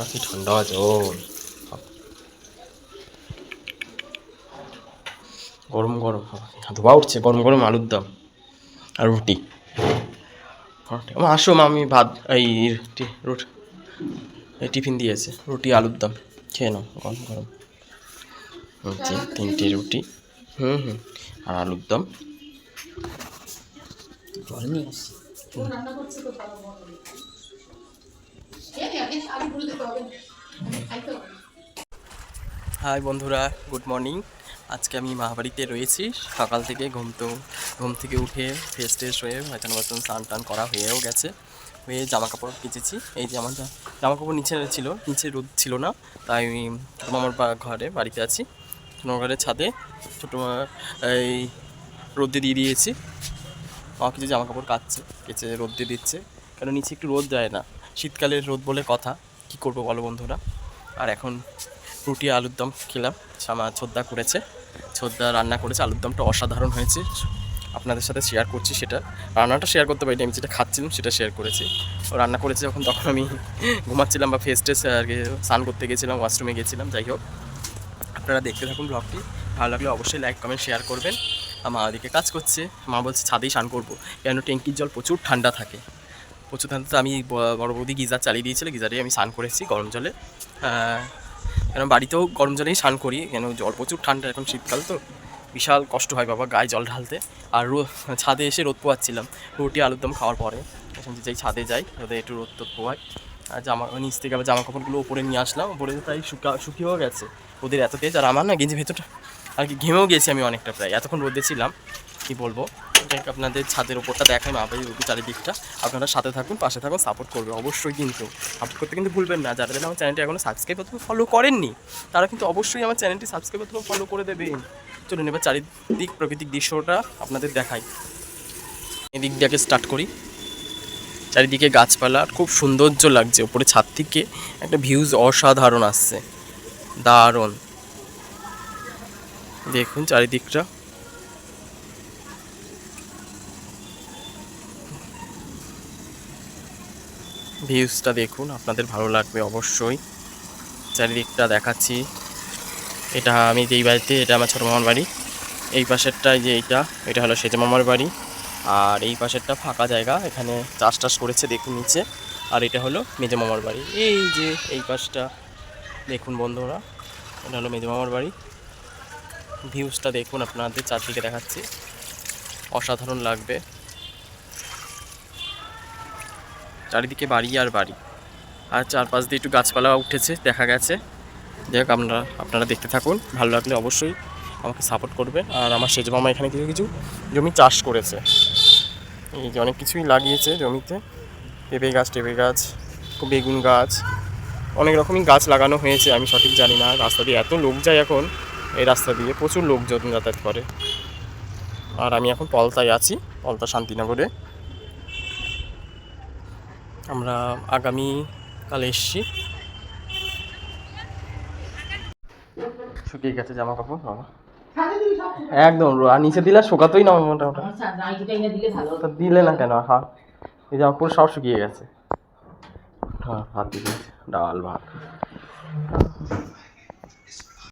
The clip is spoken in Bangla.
আর কি ঠান্ডা জল গরম গরম ধোয়া উঠছে গরম গরম আলুর দম আর রুটি। আসো মা আমি ভাত এই রুটি টিফিন দিয়েছে। রুটি আলুর দম খেয়ে নাও গরম গরম। হচ্ছে তিনটে রুটি হুম হুম আর আলুর দম। ঘরে নিয়ে আসছি। হাই বন্ধুরা গুড মর্নিং আজকে আমি মহাবাড়িতে রয়েছি। সকাল থেকে ঘুম তো, ঘুম থেকে উঠে ফ্রেশ ট্রেশ হয়ে বাঁচানো বাসন স্নান টান করা হয়েও গেছে। হয়ে জামা কাপড় কেচেছি। এই যে আমার জামা কাপড় নিচে ছিল, নিচে রোদ ছিল না, তাই আমি আমার ঘরে, বাড়িতে আছি। ঘরের ছাদে ছোটো এই রোদে দিয়ে দিয়েছি। আমার কিছু জামা কাপড় কাচ্ছে, কেচে রোদ দিয়ে দিচ্ছে। কারণ নিচে একটু রোদ যায় না। শীতকালের রোদ বলে কথা। কি করব বলো বন্ধুরা? আর এখন রুটি, আলুর দম খেলাম। আমার ছোদ্দা করেছে। ছোদ্দা রান্না করেছে। আলুর দমটা অসাধারণ হয়েছে। আপনাদের সাথে শেয়ার করছি সেটা। রান্নাটা শেয়ার করতে পারিনি, আমি যেটা খাচ্ছিলাম সেটা শেয়ার করেছি। রান্না করেছে যখন, তখন আমি ঘুমাচ্ছিলাম বা ফেস টেস আর স্নান করতে গেছিলাম ওয়াশরুমে গেছিলাম, যাই হোক। আপনারা দেখতে থাকুন ব্লগটি ভালো লাগলে অবশ্যই লাইক কমেন্ট শেয়ার করবেন। মা ওদিকে কাজ করছে। মা বলছে, ছাদেই স্নান করব। কেন? ট্যাঙ্কির জল প্রচুর ঠান্ডা থাকে। প্রচুর ঠান্ডাতে আমি বড় বৌদি গিজার চালিয়ে দিয়েছিল গিজারে আমি স্নান করেছি গরম জলে। কেন বাড়িতেও গরম জলেই স্নান করি, কেন জল প্রচুর ঠান্ডা এখন শীতকাল তো, বিশাল কষ্ট হয় বাবা গায়ে জল ঢালতে। আর রো- ছাদে এসে রোদ পোয়াচ্ছিলাম রুটি, আলুর দম খাওয়ার পরে। এখন যে যাই ছাদে যাই, রোদে একটু রোদ টোদ পোয়াই আর জামা, নিচ থেকে আবার জামা কাপড়গুলো উপরে নিয়ে আসলাম ওপরে তাই শুকা শুকিয়েও গেছে। ওদের এত তেজ, আর আমার না গেঞ্জি ভেতরটা আর কি ঘেমেও গেছি আমি অনেকটা প্রায়, এতক্ষণ রোদে ছিলাম, কী বলব? আপনাদের ছাদের ওপরটা দেখাই আবার চারিদিকটা। আপনারা সাথে থাকুন, পাশে থাকুন সাপোর্ট করবে অবশ্যই কিন্তু। সাপোর্ট করতে কিন্তু ভুলবেন না। যারা আমার চ্যানেলটি এখনও সাবস্ক্রাইব অথবা ফলো করেননি, তারা কিন্তু অবশ্যই আমার চ্যানেলটি সাবস্ক্রাইব অথবা ফলো করে দেবেন। চলুন এবার চারিদিক প্রাকৃতিক দৃশ্যটা আপনাদের দেখাই। এদিক দিয়ে স্টার্ট করি। চারিদিকে গাছপালা খুব সৌন্দর্য লাগছে। ওপরে ছাদ থেকে একটা ভিউজ অসাধারণ আসছে। দারুণ। দেখুন চারিদিকটা। ভিউজটা দেখুন, আপনাদের ভালো লাগবে অবশ্যই। চারিদিকটা দেখাচ্ছি। এটা আমি যেই বাড়িতে, এটা আমার ছোটো মামার বাড়ি। এই পাশেরটা যে এইটা, এটা হলো সেজে মামার বাড়ি। আর এই পাশেরটা ফাঁকা জায়গা, এখানে চাষ টাস করেছে দেখুন নিচে। আর এটা হলো মেজে মামার বাড়ি। এই যে এই পাশটা, দেখুন বন্ধুরা, এটা হলো মেজে মামার বাড়ি। ভিউজটা দেখুন আপনাদের, চারদিকে দেখাচ্ছি। অসাধারণ লাগবে। চারিদিকে বাড়ি আর বাড়ি। আর চারপাশ দিয়ে একটু গাছপালা উঠেছে, দেখা গেছে। যাই হোক, আপনারা আপনারা দেখতে থাকুন। ভালো লাগলে অবশ্যই আমাকে সাপোর্ট করবে আর আমার সেজ মামা এখানে কিছু কিছু জমি চাষ করেছে। এই যে অনেক কিছুই লাগিয়েছে জমিতে। পেঁপে গাছ, টেপে গাছ, বেগুন গাছ, অনেক রকমই গাছ লাগানো হয়েছে। আমি সঠিক জানি না, রাস্তা দিয়ে এত লোক যায় এখন, এই রাস্তা দিয়ে প্রচুর লোকজন যাতায়াত করে। আর আমি এখন পলতায় আছি, পলতা শান্তিনগরে। আমরা আগামী কাল এসছি। শুকিয়ে গেছে জামা কাপড় বাবা একদম আর নিচে দিলে শুকাতোই না মোটামুটি। আচ্ছা দিলে ভালো তা দিলে না কেন? হ্যাঁ এই জামা পুরো সব শুকিয়ে গেছে। হ্যাঁ হাত দিয়ে দিয়েছে। ডাল ভাত।